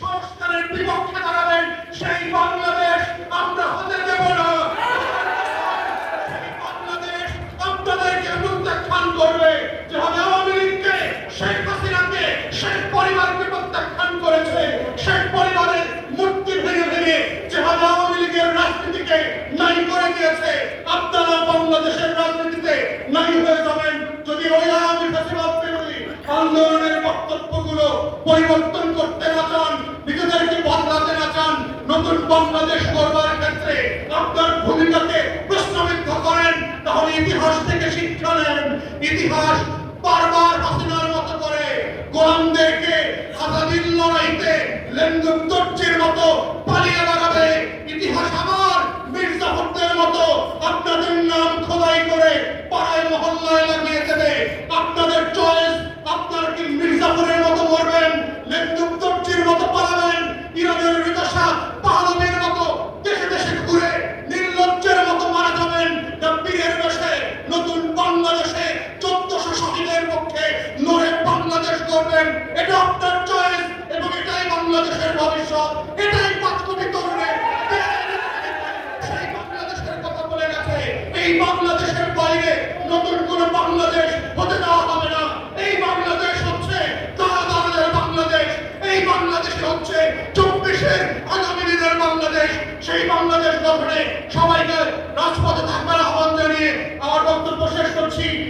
সংস্কারের বিপক্ষে দাঁড়াবেন সেই বাংলাদেশ আমরা হতে দেব না। সেই বাংলাদেশ আপনাদেরকে ভেঙে ভেঙে যেভাবে আওয়ামী লীগের রাজনীতিকে নাই করে দিয়েছে, আপনারা বাংলাদেশের রাজনীতিতে নাই হয়ে যাবেন। যদি ওই আওয়ামী ফেসিবাদ বিরোধী আন্দোলনের বক্তব্যগুলো পরিবর্তন বাংলাদেশ করবার ক্ষেত্রে আপনার ভূমিকাকে প্রশ্নবিদ্ধ করেন, তাহলে ইতিহাস থেকে শিক্ষা নেন। ইতিহাস বারবার হাসিনার মতো করে গোলামদেরকে আজাদির লড়াইতে লেন্দুক করবেন, এটা আপনার চয়েস এবং এটাই বাংলাদেশের ভবিষ্যৎ, এটাই পাঁচ কোটি তরুণের। বাংলাদেশের বাইরে নতুন কোন বাংলাদেশ হতে দেওয়া হবে না। এই বাংলাদেশ হচ্ছে দাদাদের বাংলাদেশ, এই বাংলাদেশ হচ্ছে চব্বিশের আগামী দিনের বাংলাদেশ। সেই বাংলাদেশ গঠনে সবাইকে রাজপথে